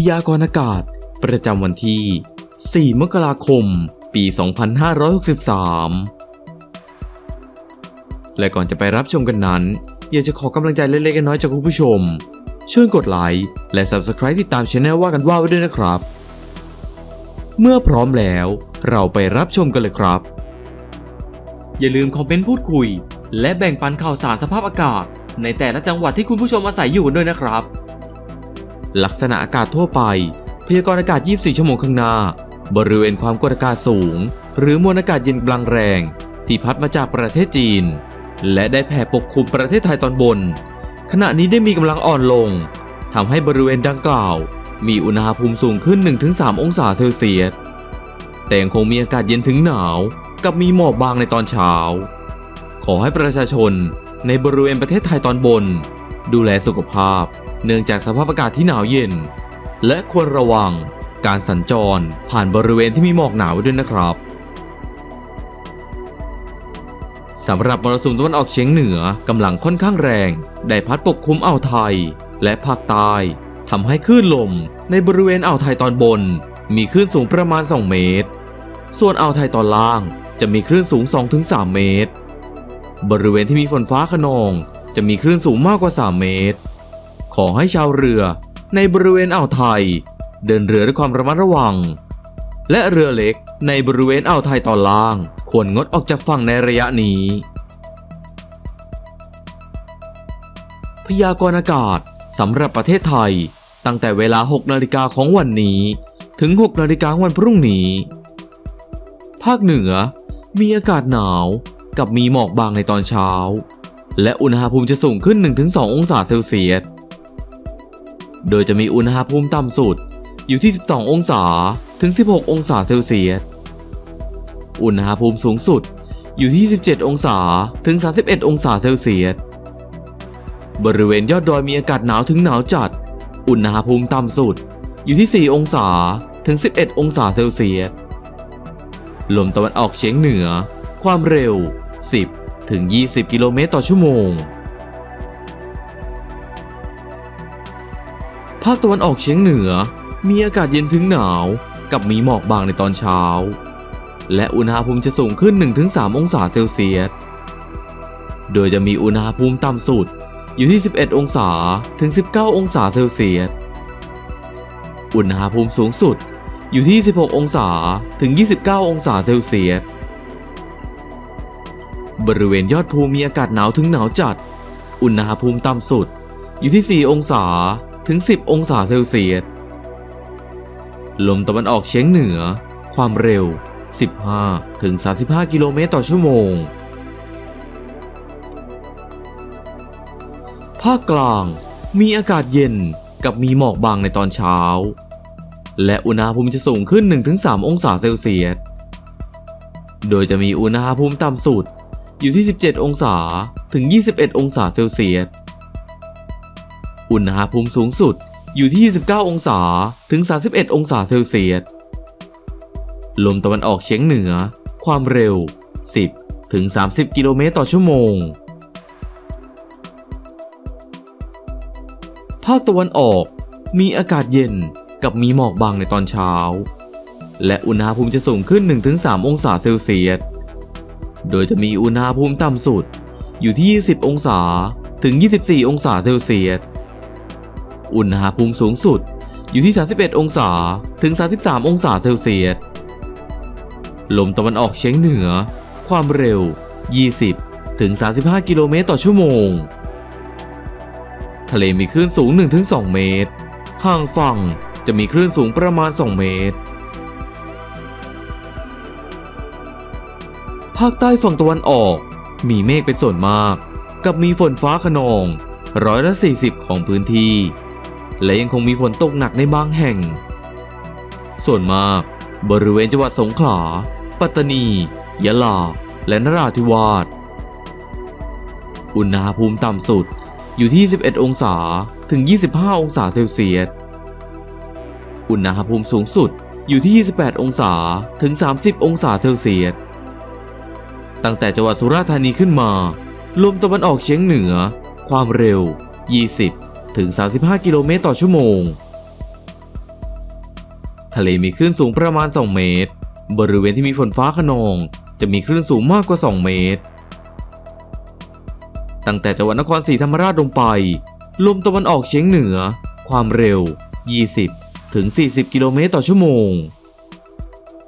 พยากรณ์อากาศ ประจำวันที่ 4 มกราคม ปี 2563 และก่อนจะไปรับชมกันนั้น อยากจะขอกำลังใจเล็กๆน้อยๆจากคุณผู้ชม ช่วยกดไลค์ และ Subscribe ติดตามช anel ว่ากันว่าไว้ด้วยนะครับ เมื่อพร้อมแล้ว เราไปรับชมกันเลยครับ อย่าลืมคอมเมนต์พูดคุย และแบ่งปันข่าวสารสภาพอากาศ ในแต่ละจังหวัดที่คุณผู้ชมอาศัยอยู่กันด้วยนะครับ ลักษณะอากาศทั่วไป พยากรณ์อากาศ 24 ชั่วโมงข้างหน้า บริเวณความกดอากาศสูง หรือมวลอากาศเย็นกำลังแรง ที่พัดมาจากประเทศจีน และได้แผ่ปกคลุมประเทศไทยตอนบน ขณะนี้ได้มีกำลังอ่อนลงทำให้บริเวณดังกล่าว มีอุณหภูมิสูงขึ้น 1-3 องศาเซลเซียส แต่ยังคงมีอากาศเย็นถึงหนาว กับมีหมอกบางในตอนเช้า ขอให้ประชาชนในบริเวณประเทศไทยตอนบน ดูแลสุขภาพ เนื่องจากสภาพอากาศที่หนาวเย็น และควรระวังการสัญจรผ่านบริเวณที่มีหมอกหนาไว้ด้วยนะครับสำหรับมรสุมตะวันออกเฉียงเหนือกำลังค่อนข้างแรง ได้พัดปกคลุมอ่าวไทย และภาคใต้ทำให้คลื่นลมในบริเวณอ่าวไทยตอนบน มีคลื่นสูงประมาณ 2 เมตร ส่วนอ่าวไทยตอนล่างจะมีคลื่นสูง 2-3 เมตร บริเวณที่มีฝนฟ้าขนอง จะมีคลื่นสูงมากกว่า 3 เมตร ขอให้ชาวเรือในบริเวณอ่าวไทย เดินเรือด้วยความระมัดระวัง และเรือเล็กในบริเวณอ่าวไทยตอนล่าง ควรงดออกจากฝั่งในระยะนี้ พยากรณ์อากาศสำหรับประเทศไทย ตั้งแต่เวลา 6 นาฬิกาของวันนี้ ถึง 6 นาฬิกาวันพรุ่งนี้ ภาคเหนือมีอากาศหนาวกับมีหมอกบางในตอนเช้า และอุณหภูมิจะสูงขึ้น 1-2 องศาเซลเซียส โดยจะมีอุณหภูมิต่ำสุด อยู่ที่ 12 องศาถึง 16 องศาเซลเซียส อุณหภูมิสูงสุดอยู่ที่ 17 องศาถึง 31 องศาเซลเซียส บริเวณยอดดอยมีอากาศหนาวถึงหนาวจัด อุณหภูมิต่ำสุด อยู่ที่ 4 องศาถึง 11 องศาเซลเซียส ลมตะวันออกเฉียงเหนือ ความเร็ว 10 ถึง 20 กิโลเมตรต่อชั่วโมง ภาคตะวันออกเฉียงเหนือ มีอากาศเย็นถึงหนาว กับมีหมอกบางในตอนเช้า และอุณหภูมิจะสูงขึ้น 1-3 องศาเซลเซียส โดยจะมีอุณหภูมิต่ำสุดอยู่ที่ 11 องศาถึง 19 องศาเซลเซียส อุณหภูมิสูงสุดอยู่ที่ 16 องศาถึง 29 องศาเซลเซียส บริเวณยอดภูมีอากาศหนาวถึงหนาวจัด อุณหภูมิต่ำสุดอยู่ที่ 4 องศา ถึง 10 องศาเซลเซียส ลมตะวันออกเฉียงเหนือ ความเร็ว 15 ถึง 35 กิโลเมตรต่อชั่วโมง ภาคกลางมีอากาศเย็นกับมีหมอกบางในตอนเช้า และอุณหภูมิจะสูงขึ้น 1-3 องศาเซลเซียส โดยจะมีอุณหภูมิต่ำสุดอยู่ที่ 17 องศาถึง 21 องศาเซลเซียส อุณหภูมิสูงสุดอยู่ที่ 29 องศาถึง 31 องศาเซลเซียส ลมตะวันออกเฉียงเหนือ ความเร็ว 10 ถึง 30 กิโลเมตรต่อชั่วโมง ภาคตะวันออกมีอากาศเย็นกับมีหมอกบางในตอนเช้า และอุณหภูมิจะสูงขึ้น 1-3 องศาเซลเซียส โดยจะมีอุณหภูมิต่ำสุดอยู่ที่ 20 องศาถึง 24 องศาเซลเซียส อุณหภูมิสูงสุดอยู่ที่ 31 องศาถึง 33 องศาเซลเซียส ลมตะวันออกเฉียงเหนือ ความเร็ว 20 ถึง 35 กิโลเมตรต่อชั่วโมง ทะเลมีคลื่นสูง 1-2 เมตร ห่างฝั่งจะมีคลื่นสูงประมาณ 2 เมตร ภาคใต้ฝั่งตะวันออก มีเมฆเป็นส่วนมาก กับมีฝนฟ้าขนองร้อยละ40 ของพื้นที่ และยังคงมีฝนตกหนักในบางแห่ง ส่วนมากบริเวณจังหวัดสงขลา ปัตตานี ยะลา และนราธิวาส อุณหภูมิต่ำสุดอยู่ที่ 11 องศาถึง 25 องศาเซลเซียส อุณหภูมิสูงสุดอยู่ที่ 28 องศาถึง 30 องศาเซลเซียส ตั้งแต่จังหวัดสุราษฎร์ธานีขึ้นมา ลมตะวันออกเฉียงเหนือ ความเร็ว 20 ถึง 35 กิโลเมตรต่อชั่วโมง ทะเลมีคลื่นสูงประมาณ 2 เมตร บริเวณที่มีฝนฟ้าขนอง จะมีคลื่นสูงมากกว่า 2 เมตร ตั้งแต่จังหวัดนครศรีธรรมราชลงไป ลมตะวันออกเฉียงเหนือ ความเร็ว 20 ถึง 40 กิโลเมตรต่อชั่วโมง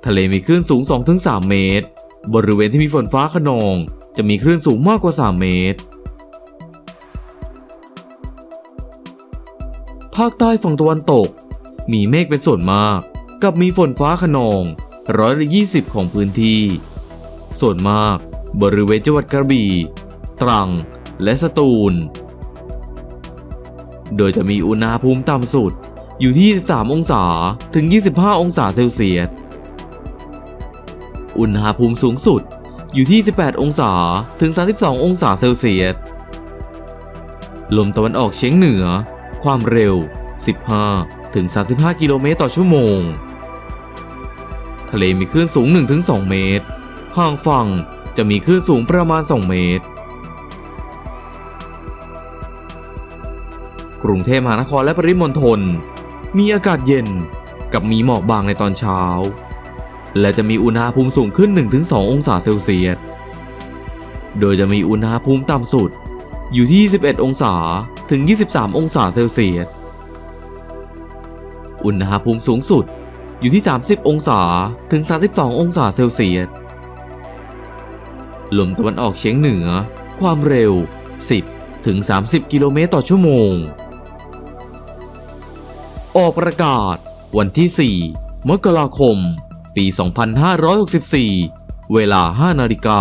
ทะเลมีคลื่นสูง 2-3 เมตร บริเวณที่มีฝนฟ้าขนอง จะมีคลื่นสูงมากกว่า 3 เมตร ภาคใต้ฝั่งตะวันตก มีเมฆเป็นส่วนมาก กับมีฝนฟ้าขนองร้อยละ20ของพื้นที่ ส่วนมากบริเวณจังหวัดกระบี่ ตรัง และสตูล โดยจะมีอุณหภูมิต่ำสุดอยู่ที่ 23 องศาถึง 25 องศาเซลเซียส อุณหภูมิสูงสุดอยู่ที่ 18 องศาถึง 32 องศาเซลเซียส ลมตะวันออกเฉียงเหนือ ความเร็ว 15 ถึง 35 กิโลเมตรต่อชั่วโมง ทะเลมีคลื่นสูง 1-2 เมตร ห่างฝั่งจะมีคลื่นสูงประมาณ 2 เมตร กรุงเทพมหานครและปริมณฑลมีอากาศเย็นกับมีหมอกบางในตอนเช้า และจะมีอุณหภูมิสูงขึ้น 1-2 องศาเซลเซียส โดยจะมีอุณหภูมิต่ำสุด อยู่ที่ 21 องศาถึง 23 องศาเซลเซียส อุณหภูมิสูงสุดอยู่ที่ 30 องศาถึง 32 องศาเซลเซียส ลมตะวันออกเฉียงเหนือ ความเร็ว 10 ถึง 30 กิโลเมตรต่อชั่วโมง ออกประกาศ วันที่ 4 มกราคม ปี 2564 เวลา 5 นาฬิกา